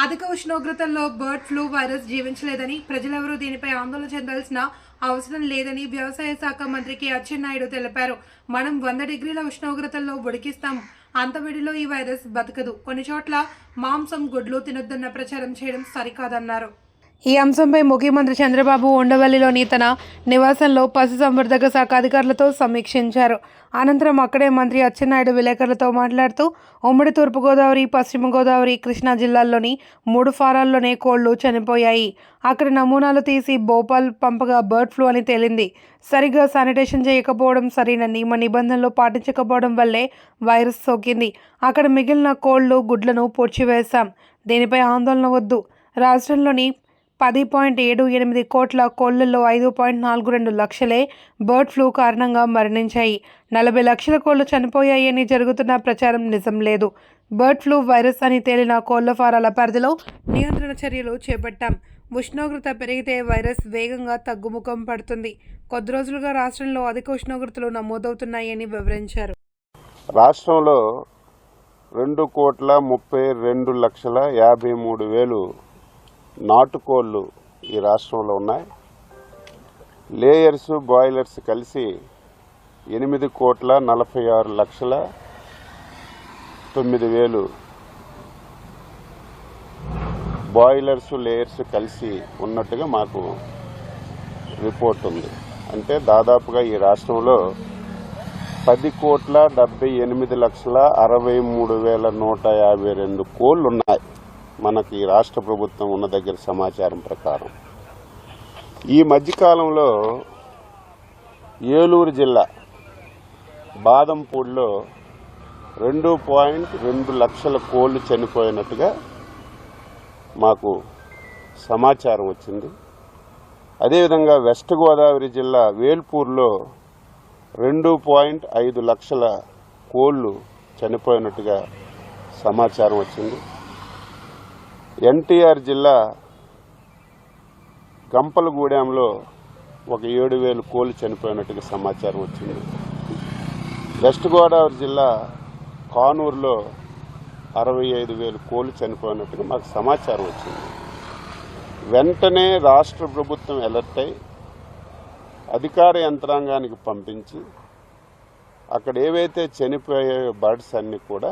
అధిక ఉష్ణోగ్రతల్లో bird flu virus జీవించలేదని ప్రజలెవరూ దీనిపై ఆందోళన చెందాల్సిన అవసరం లేదని వ్యవసాయ శాఖ మంత్రికి అచ్చెన్నాయుడు తెలిపారు. మనం వంద డిగ్రీల ఉష్ణోగ్రతల్లో ఉడికిస్తాం. అంతవిడిలో ఈ వైరస్ బతకదు. కొన్ని చోట్ల మాంసం గుడ్లు తినొద్దన్న ప్రచారం చేయడం సరికాదన్నారు. ఈ అంశంపై ముఖ్యమంత్రి చంద్రబాబు ఉండవల్లిలోని తన నివాసంలో పశుసంవర్ధక శాఖ అధికారులతో సమీక్షించారు. అనంతరం అక్కడే మంత్రి అచ్చెన్నాయుడు విలేకరులతో మాట్లాడుతూ ఉమ్మడి తూర్పుగోదావరి పశ్చిమ గోదావరి కృష్ణా జిల్లాల్లోని మూడు ఫారాల్లోనే కోళ్ళు చనిపోయాయి. అక్కడ నమూనాలు తీసి భోపాల్ పంపగా బర్డ్ ఫ్లూ అని తేలింది. సరిగ్గా శానిటేషన్ చేయకపోవడం సరైన నియమ నిబంధనలు పాటించకపోవడం వల్లే వైరస్ సోకింది. అక్కడ మిగిలిన కోళ్ళు గుడ్లను పొడిచివేశాం. దీనిపై ఆందోళన వద్దు. రాష్ట్రంలోని పది పాయింట్ ఏడు ఎనిమిది కోట్ల కోళ్ళలో ఐదు పాయింట్ నాలుగు రెండు లక్షలే బర్డ్ ఫ్లూ కారణంగా మరణించాయి. నలభై లక్షల కోళ్ళు చనిపోయాయని జరుగుతున్న ప్రచారం నిజం లేదు. బర్డ్ ఫ్లూ వైరస్ అని తేలిన కోళ్ళ ఫారాల పరిధిలో నియంత్రణ చర్యలు చేపట్టాం. ఉష్ణోగ్రత పెరిగితే వైరస్ వేగంగా తగ్గుముఖం పడుతుంది. కొద్ది రోజులుగా రాష్ట్రంలో అధిక ఉష్ణోగ్రతలు నమోదవుతున్నాయని వివరించారు. రాష్ట్రంలో రెండు కోట్ల ముప్పై రెండు లక్షల యాభై మూడు వేలు నాటుకోళ్ళు ఈ రాష్ట్రంలో ఉన్నాయి. లేయర్స్ బాయిలర్స్ కలిసి ఎనిమిది కోట్ల నలభై ఆరు లక్షల తొమ్మిది వేలు బాయిలర్స్ లేయర్స్ కలిసి ఉన్నట్టుగా మాకు రిపోర్ట్ ఉంది. అంటే దాదాపుగా ఈ రాష్ట్రంలో పది కోట్ల డెబ్బై ఎనిమిది లక్షల అరవై మూడు వేల నూట యాభై రెండు కోళ్ళు ఉన్నాయి మనకి రాష్ట్ర ప్రభుత్వం ఉన్న దగ్గర సమాచారం ప్రకారం. ఈ మధ్యకాలంలో ఏలూరు జిల్లా బాదంపూడిలో రెండు పాయింట్ రెండు లక్షల కోళ్ళు చనిపోయినట్టుగా మాకు సమాచారం వచ్చింది. అదేవిధంగా వెస్ట్ గోదావరి జిల్లా వేల్పూర్లో రెండు పాయింట్ ఐదు లక్షల కోళ్ళు చనిపోయినట్టుగా సమాచారం వచ్చింది. ఎన్టీఆర్ జిల్లా గంపలగూడెంలో ఒక ఏడు వేలు కోళ్ళు చనిపోయినట్టుగా సమాచారం వచ్చింది. వెస్ట్ గోదావరి జిల్లా కానూరులో అరవై ఐదు వేలు కోళ్ళు చనిపోయినట్టుగా మాకు సమాచారం వచ్చింది. వెంటనే రాష్ట్ర ప్రభుత్వం అలర్ట్ అయి అధికార యంత్రాంగానికి పంపించి అక్కడ ఏవైతే చనిపోయే బర్డ్స్ అన్నీ కూడా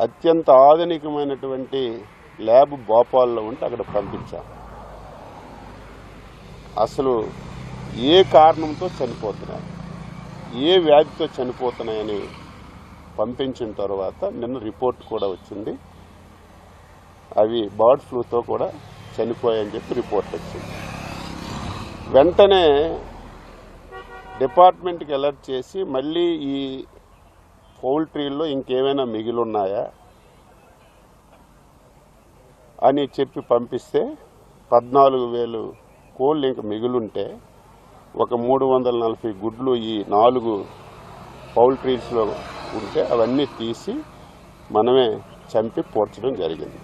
అత్యంత ఆధునికమైనటువంటి ల్యాబ్ భోపాల్లో ఉంటే అక్కడ పంపించాం. అసలు ఏ కారణంతో చనిపోతున్నాయి? ఏ వ్యాధితో చనిపోతున్నాయని పంపించిన తర్వాత నిన్న రిపోర్ట్ కూడా వచ్చింది. అవి బర్డ్ ఫ్లూతో కూడా చనిపోయాయని చెప్పి రిపోర్ట్ వచ్చింది. వెంటనే డిపార్ట్మెంట్కి అలర్ట్ చేసి మళ్ళీ ఈ పౌల్ట్రీల్లో ఇంకేమైనా మిగిలి ఉన్నాయా అని చెప్పి పంపిస్తే పద్నాలుగు వేలు కోళ్ళు ఇంక మిగులుంటే ఒక మూడు వందల నలభై గుడ్లు ఈ నాలుగు పౌల్ట్రీస్లో ఉంటే అవన్నీ తీసి మనమే చంపి పోర్చడం జరిగింది.